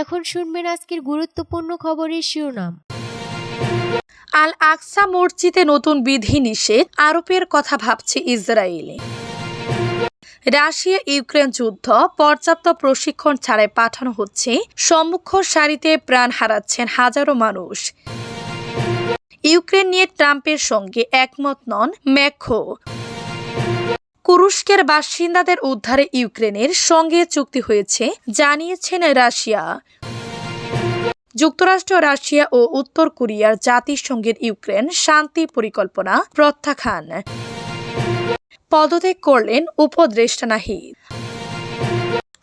এখন শুনবেন আজকের গুরুত্বপূর্ণ খবরের শিরোনাম। আল আকসা মসজিদে নতুন বিধি নিষেধ আরোপের কথা ভাবছে ইসরায়েল। রাশিয়া ইউক্রেন যুদ্ধ, পর্যাপ্ত প্রশিক্ষণ ছাড়াই পাঠানো হচ্ছে, সম্মুখ সারিতে প্রাণ হারাচ্ছেন হাজারো মানুষ। ইউক্রেন নিয়ে ট্রাম্পের সঙ্গে একমত নন ম্যাখো কুরুস্কের বাসিন্দাদের উদ্ধারে ইউক্রেনের সঙ্গে চুক্তি হয়েছে, জানিয়েছেন রাশিয়া। যুক্তরাষ্ট্র, রাশিয়া ও উত্তর কোরিয়ার জাতিসংঘের ইউক্রেন শান্তি পরিকল্পনা প্রত্যাখ্যান। পদত্যাগ করলেন উপদেষ্টা নাহিদ।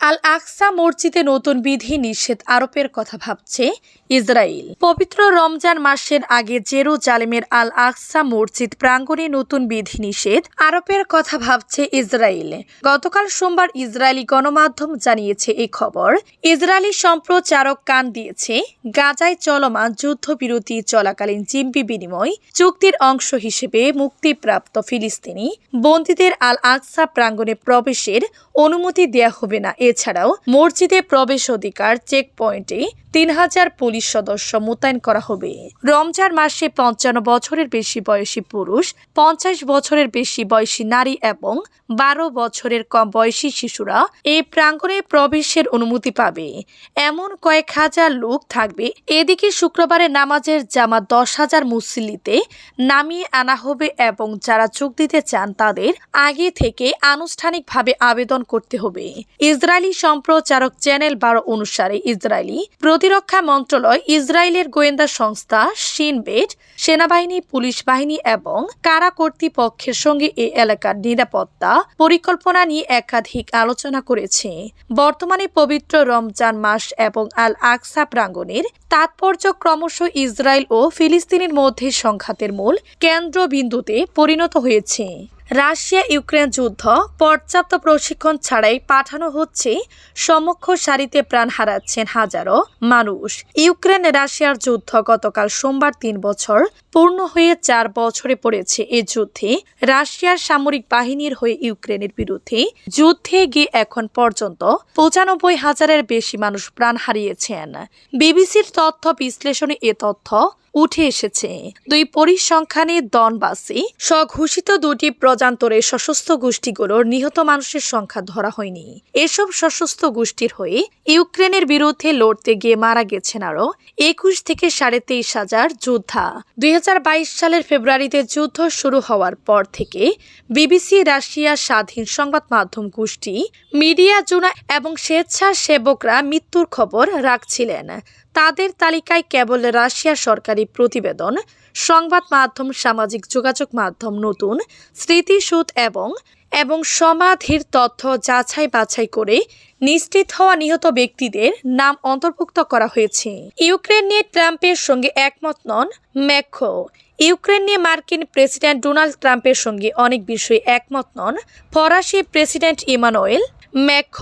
আল আকসা মসজিদে নতুন বিধি নিষেধ আরোপের কথা ভাবছে ইসরায়েল। পবিত্র রমজান মাসের আগে জেরুজালেমের আল আকসা মসজিদ প্রাঙ্গণে নতুন বিধি নিষেধ আরোপের কথা ভাবছে ইসরায়েল। গতকাল সোমবার ইসরায়েলি গণমাধ্যম জানিয়েছে এই খবর। ইসরায়েলি সম্প্রচারক কান দিয়েছে, গাজায় চলমান যুদ্ধবিরতি চলাকালীন জিম্পি বিনিময় চুক্তির অংশ হিসেবে মুক্তিপ্রাপ্ত ফিলিস্তিনি বন্দীদের আল আকসা প্রাঙ্গণে প্রবেশের অনুমতি দেয়া হবে না এছাড়াও মসজিদে প্রবেশ অধিকার চেক পয়েন্টে তিন হাজার পুলিশ সদস্য মোতায়েন করা হবে। রমজান মাসে পঞ্চান্ন বছরের বেশি বয়সী পুরুষ, পঞ্চাশ বছরের বেশি বয়সী নারী এবং বারো বছরের কম বয়সী শিশুরা এই প্রাঙ্গণে প্রবেশের অনুমতি পাবে। এমন কয়েক হাজার লোক থাকবে। এদিকে শুক্রবারে নামাজের জামা দশ হাজার মুসল্লিতে নামিয়ে আনা হবে এবং যারা যোগ দিতে চান তাদের আগে থেকে আনুষ্ঠানিকভাবে আবেদন করতে হবে। ইসরায়েলি সম্প্রচারক চ্যানেল বারো অনুসারে ইসরায়েলি প্রতিরক্ষা মন্ত্রণালয় ইসরায়েলের গোয়েন্দা সংস্থা, সিনবেট, সেনাবাহিনী, পুলিশ বাহিনী এবং কারা কর্তৃপক্ষের সঙ্গে এই এলাকার নিরাপত্তা পরিকল্পনা নিয়ে একাধিক আলোচনা করেছে। বর্তমানে পবিত্র রমজান মাস এবং আল আকসা প্রাঙ্গণের তাৎপর্য ক্রমশ ইসরায়েল ও ফিলিস্তিনের মধ্যে সংঘাতের মূল কেন্দ্রবিন্দুতে পরিণত হয়েছে। রাশিয়া ইউক্রেন যুদ্ধ পর্যাপ্ত প্রশিক্ষণ ছাড়াই পাঠানো হচ্ছে। সমক্ষ সারিতে প্রাণ হারাচ্ছেন হাজারো মানুষ। ইউক্রেন রাশিয়ার যুদ্ধ গতকাল সোমবার তিন বছর পূর্ণ হয়ে চার বছরে পড়েছে। এ যুদ্ধে রাশিয়ার সামরিক বাহিনীর হয়ে ইউক্রেনের বিরুদ্ধে যুদ্ধে গিয়ে এখন পর্যন্ত পঁচানব্বই হাজারের বেশি মানুষ প্রাণ হারিয়েছেন। বিবিসির তথ্য বিশ্লেষণে এ তথ্য উঠে এসেছে। দুই পরিসংখ্যানে দনবাসী স্বঘোষিত দুটি প্রজান্তরের সশস্ত্র গোষ্ঠীগুলোর নিহত মানুষের সংখ্যা ধরা হয়নি। এসব সশস্ত্র গোষ্ঠীর হয়ে ইউক্রেনের বিরুদ্ধে লড়তে গিয়ে মারা গেছেন আরও একুশ থেকে সাড়ে তেইশ হাজার যোদ্ধা। দুই হাজার বাইশ সালের ফেব্রুয়ারিতে যুদ্ধ শুরু হওয়ার পর থেকে বিবিসি রাশিয়া স্বাধীন সংবাদ মাধ্যম গোষ্ঠী মিডিয়া জোনা এবং স্বেচ্ছাসেবকরা মৃত্যুর খবর রাখছিলেন। তাদের তালিকায় কেবল রাশিয়ার সরকারি প্রতিবেদন, সংবাদ মাধ্যম, সামাজিক যোগাযোগ মাধ্যম নতুন স্মৃতিসূত এবং এবং সমাধির তথ্য যাচাই বাছাই করে নিশ্চিত হওয়া নিহত ব্যক্তিদের নাম অন্তর্ভুক্ত করা হয়েছে। ইউক্রেন নিয়ে ট্রাম্পের সঙ্গে একমত নন ম্যাখো ইউক্রেন নিয়ে মার্কিন প্রেসিডেন্ট ডোনাল্ড ট্রাম্পের সঙ্গে অনেক বিষয়ে একমত নন ফরাসি প্রেসিডেন্ট ইমানুয়েল ম্যাখ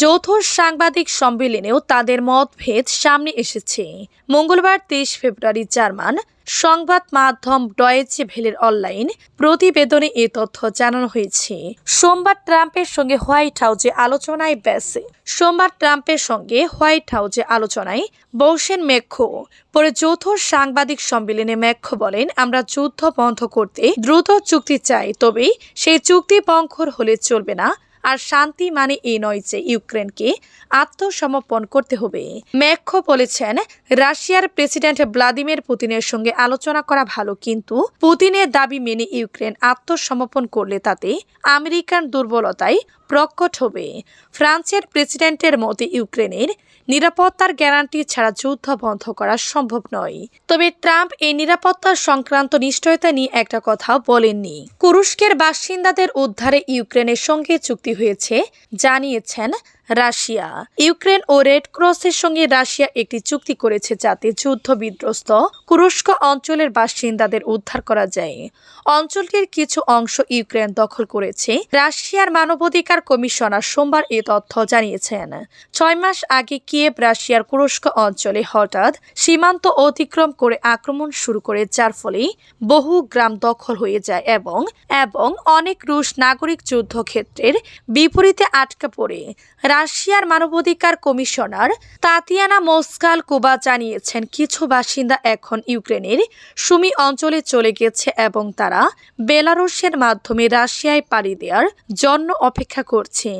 যৌথ সাংবাদিক সম্মেলনেও তাদের মতভেদ সামনে এসেছে। মঙ্গলবার তেইশ ফেব্রুয়ারি জার্মান সংবাদ মাধ্যম ডয়েচে ভেলের অনলাইন প্রতিবেদনে এ তথ্য জানানো হয়েছে। সোমবার ট্রাম্পের সঙ্গে হোয়াইট হাউসে আলোচনায় ব্যাসে। সোমবার ট্রাম্পের সঙ্গে হোয়াইট হাউসে আলোচনায় বসেন মেক্ষো পরে যৌথ সাংবাদিক সম্মেলনে মেক্ষো বলেন, আমরা যুদ্ধ বন্ধ করতে দ্রুত চুক্তি চাই তবে সেই চুক্তি পঙ্খর হলে চলবে না। আর শান্তি মানে এই নয় যে ইউক্রেনকে আত্মসমর্পণ করতে হবে। ম্যাক্ষো বলেছেন, রাশিয়ার প্রেসিডেন্ট ভ্লাদিমির পুতিনের সঙ্গে আলোচনা করা ভালো, কিন্তু পুতিনের দাবি মেনে ইউক্রেন আত্মসমর্পণ করলে তাতে আমেরিকান দুর্বলতায় প্রকট হবে। ফ্রান্সের প্রেসিডেন্টের মতে ইউক্রেনের নিরাপত্তার গ্যারান্টি ছাড়া যুদ্ধ বন্ধ করা সম্ভব নয়। তবে ট্রাম্প এই নিরাপত্তা সংক্রান্ত নিশ্চয়তা নিয়ে একটা কথাও বলেননি। কুরুস্কের বাসিন্দাদের উদ্ধারে ইউক্রেনের সঙ্গে চুক্তি হয়েছে, জানিয়েছেন রাশিয়া। ইউক্রেন ও রেড ক্রসের সঙ্গে রাশিয়া একটি চুক্তি করেছে যাতে যুদ্ধ বিধ্বস্ত কুরস্ক অঞ্চলের বাসিন্দাদের উদ্ধার করা যায়। অঞ্চলটির কিছু অংশ ইউক্রেন দখল করেছে। রাশিয়ার মানবাধিকার কমিশনার সোমবার এ তথ্য জানিয়েছেন। ছয় মাস আগে কিয়েভ রাশিয়ার কুরস্ক অঞ্চলে হঠাৎ সীমান্ত অতিক্রম করে আক্রমণ শুরু করে, যার ফলে বহু গ্রাম দখল হয়ে যায় এবং এবং অনেক রুশ নাগরিক যুদ্ধক্ষেত্রের বিপরীতে আটকা পড়ে। রাশিয়ার মানবাধিকার কমিশনার তাতিয়ানা মোস্কাল কোবা জানিয়েছেন, কিছু বাসিন্দা এখন ইউক্রেনের সুমি অঞ্চলে চলে গেছে এবং তারা বেলারুশের মাধ্যমে রাশিয়ায় পাড়ি দেওয়ার জন্য অপেক্ষা করছে।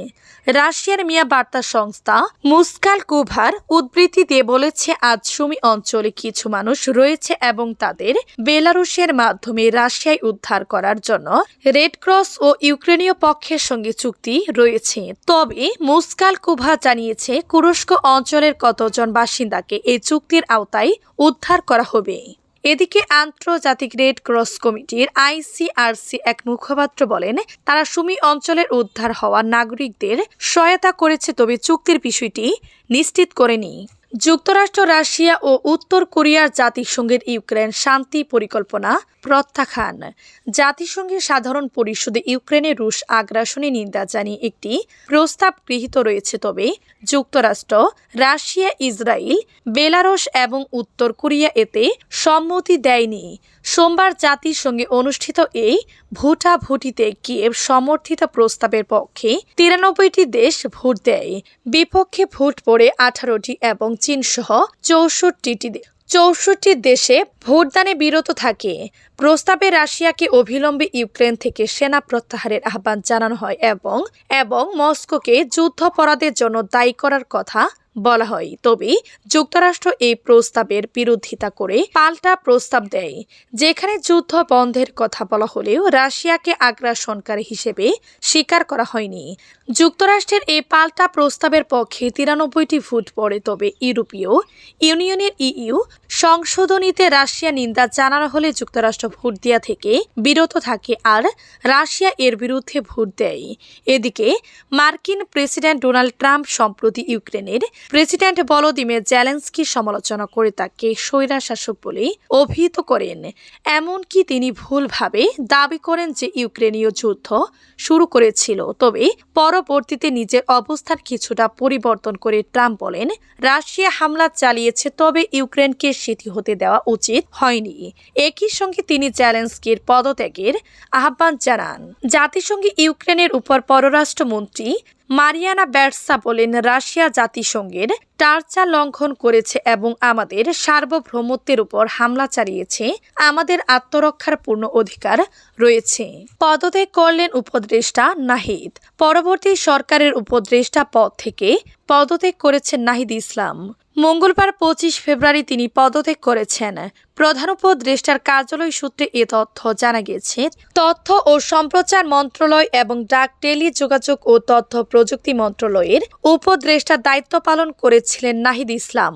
রাশিয়ার মিয়া বার্তা সংস্থা মুস্কাল কুভার উদ্ধৃতি দিয়ে বলেছে, আজ সুমি অঞ্চলে কিছু মানুষ রয়েছে এবং তাদের বেলারুশের মাধ্যমে রাশিয়ায় উদ্ধার করার জন্য রেড ক্রস ও ইউক্রেনীয় পক্ষের সঙ্গে চুক্তি রয়েছে। তবে মুস্কাল কুভা জানিয়েছে কুরস্ক অঞ্চলের কতজন বাসিন্দাকে এই চুক্তির আওতায় উদ্ধার করা হবে। এদিকে আন্তর্জাতিক রেড ক্রস কমিটির আইসিআরসি এক মুখপাত্র বলেন, তারা সুমি অঞ্চলের উদ্ধার হওয়া নাগরিকদের সহায়তা করেছে, তবে চুক্তির বিষয়টি নিশ্চিত করেনি। যুক্তরাষ্ট্র, রাশিয়া ও উত্তর কোরিয়ার জাতিসংঘের ইউক্রেন শান্তি পরিকল্পনা প্রত্যাখ্যান। জাতিসংঘের সাধারণ পরিষদে ইউক্রেনে রুশ আগ্রাসনে নিন্দা জানিয়ে একটি প্রস্তাব গৃহীত রয়েছে। তবে যুক্তরাষ্ট্র, রাশিয়া, ইসরায়েল বেলারস এবং উত্তর কোরিয়া এতে সম্মতি দেয়নি। সোমবার জাতিসংঘে অনুষ্ঠিত এই ভোটাভুটিতে কিয়েভ সমর্থিত প্রস্তাবের পক্ষে তিরানব্বইটি দেশ ভোট দেয়। বিপক্ষে ভোট পড়ে আঠারোটি এবং চীনসহ চৌষট্টিটি চৌষট্টি দেশে ভোটদানে বিরত থাকে। প্রস্তাবে রাশিয়াকে অবিলম্বে ইউক্রেন থেকে সেনা প্রত্যাহারের আহ্বান জানানো হয় এবং এবং মস্কোকে যুদ্ধাপরাধের জন্য দায়ী করার কথা বলা হয়। তবে যুক্তরাষ্ট্র এই প্রস্তাবের বিরোধিতা করে পাল্টা প্রস্তাব দেয়, যেখানে যুদ্ধ বন্ধের কথা বলা হলেও রাশিয়াকে আগ্রাসনকারী হিসেবে স্বীকার করা হয়নি। যুক্তরাষ্ট্রের এই পাল্টা প্রস্তাবের পক্ষে তিরানব্বইটি ভোট পড়ে, তবে ইউরোপীয় ইউনিয়নের ইইউ সংশোধনীতে রাশিয়া নিন্দা জানানো হলে যুক্তরাষ্ট্র ভোট দেওয়া থেকে বিরত থাকে আর রাশিয়া এর বিরুদ্ধে ভোট দেয়। এদিকে, মার্কিন প্রেসিডেন্ট ডোনাল্ড ট্রাম্প সম্প্রতি ইউক্রেনের প্রেসিডেন্ট ভলোদিমির জেলেন্সকির সমালোচনা করে তাকে স্বৈরা শাসক বলে অভিহিত করেন। এমনকি তিনি ভুলভাবে দাবি করেন যে ইউক্রেনীয় যুদ্ধ শুরু করেছিল। তবে পরবর্তীতে নিজের অবস্থান কিছুটা পরিবর্তন করে ট্রাম্প বলেন, রাশিয়া হামলা চালিয়েছে, তবে ইউক্রেনকে সেটি হতে দেওয়া উচিত হয়নি। একই সঙ্গে তিনি জেলেন্সকির পদত্যাগের আহ্বান জানান। জাতিসংঘে ইউক্রেনের উপর পররাষ্ট্রমন্ত্রী মারিয়ানা ব্যাটসা বলেন রাশিয়া জাতিসংঘের টার্চা লঙ্ঘন করেছে এবং আমাদের সার্বভৌমত্বের উপর হামলা চালিয়েছে। আমাদের আত্মরক্ষার পূর্ণ অধিকার রয়েছে। পদত্যাগ করলেন উপদেষ্টা নাহিদ। পরবর্তী সরকারের উপদেষ্টা পদ থেকে পদত্যাগ করেছেন নাহিদ ইসলাম। মঙ্গলবার পঁচিশ ফেব্রুয়ারি তিনি পদত্যাগ করেছেন। প্রধান উপদেষ্টার কার্যালয় সূত্রে এ তথ্য জানা গিয়েছে। তথ্য ও সম্প্রচার মন্ত্রণালয় এবং ডাক টেলি যোগাযোগ ও তথ্য প্রযুক্তি মন্ত্রণালয়ের উপদেষ্টার দায়িত্ব পালন করেছিলেন নাহিদ ইসলাম।